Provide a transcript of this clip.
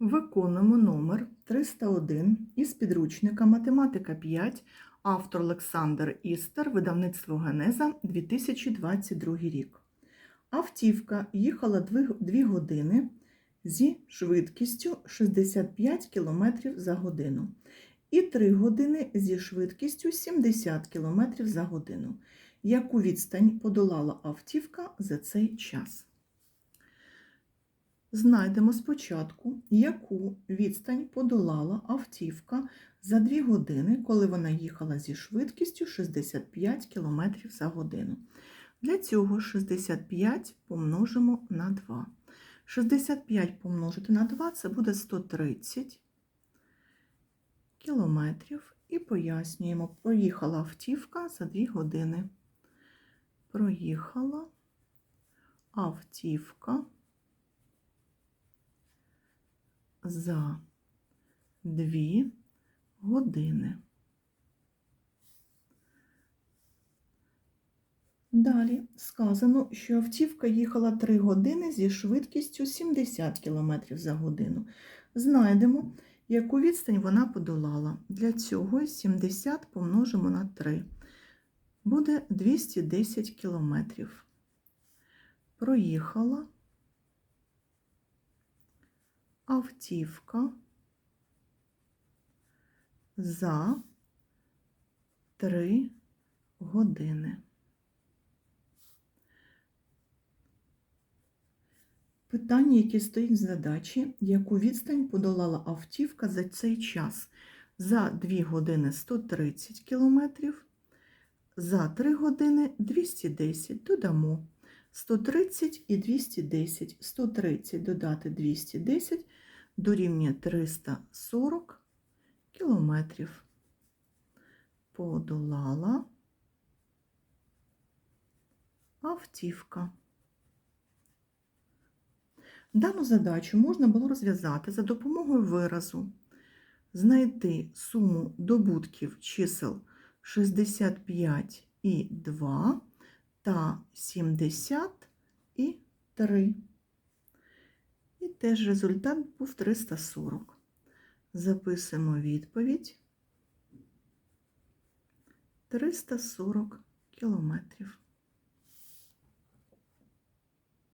Виконуємо номер 301 із підручника Математика 5, автор Олександр Істер, видавництво Генеза 2022 рік. Автівка їхала 2 години зі швидкістю 65 км за годину і 3 години зі швидкістю 70 км за годину. Яку відстань подолала автівка за цей час? Знайдемо спочатку, яку відстань подолала автівка за 2 години, коли вона їхала зі швидкістю 65 км за годину. Для цього 65 помножимо на 2. 65 помножити на 2 це буде 130 кілометрів. І пояснюємо, проїхала автівка за 2 години. Проїхала автівка за 2 години. Далі сказано, що автівка їхала 3 години зі швидкістю 70 км за годину. Знайдемо, яку відстань вона подолала. Для цього 70 помножимо на 3. Буде 210 км. Проїхала автівка за 3 години. Питання, яке стоїть в задачі, яку відстань подолала автівка за цей час? За 2 години 130 км, за 3 години 210 додамо. 130 і 210. 130 додати 210 дорівнює 340 кілометрів. Подолала автівка. Дану задачу можна було розв'язати за допомогою виразу, знайти суму добутків чисел 65 і 2 та 70 і 3. Теж результат був 340. Записуємо відповідь 340 кілометрів.